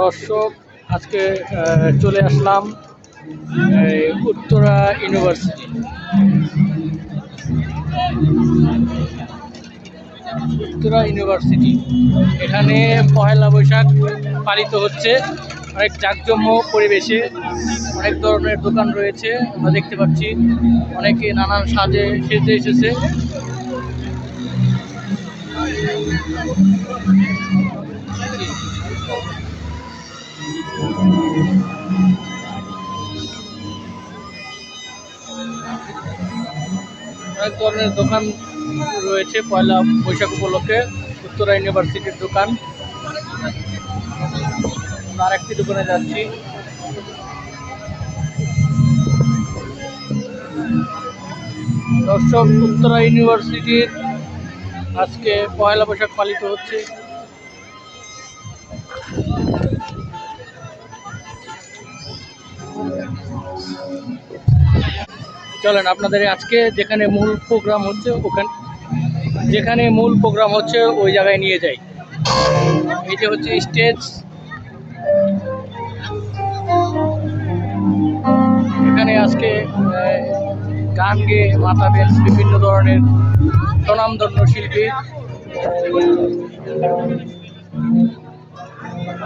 দর্শক, আজকে চলে আসলাম উত্তরা ইউনিভার্সিটি। উত্তরা ইউনিভার্সিটি। এখানে পহেলা বৈশাখ পালিত হচ্ছে। অনেক জাঁকজমক পরিবেশে অনেক ধরনের দোকান রয়েছে। আমরা দেখতে পাচ্ছি, অনেকে নানান সাজে সেজে এসেছে। অনেক ধরনের দোকান রয়েছে পয়লা বৈশাখ উপলক্ষে উত্তরা ইউনিভার্সিটির দোকান। আর একটি দোকানে যাচ্ছি। দর্শক, উত্তরা ইউনিভার্সিটির আজকে পয়লা বৈশাখ পালিত হচ্ছে। চলেন, আপনাদের আজকে যেখানে মূল প্রোগ্রাম হচ্ছে ওখানে যেখানে মূল প্রোগ্রাম হচ্ছে ওই জায়গায় নিয়ে যাই। এই যে হচ্ছে স্টেজ। এখানে আজকে গান গেয়ে মাতাবেন বিভিন্ন ধরনের স্বনামধন্য শিল্পী।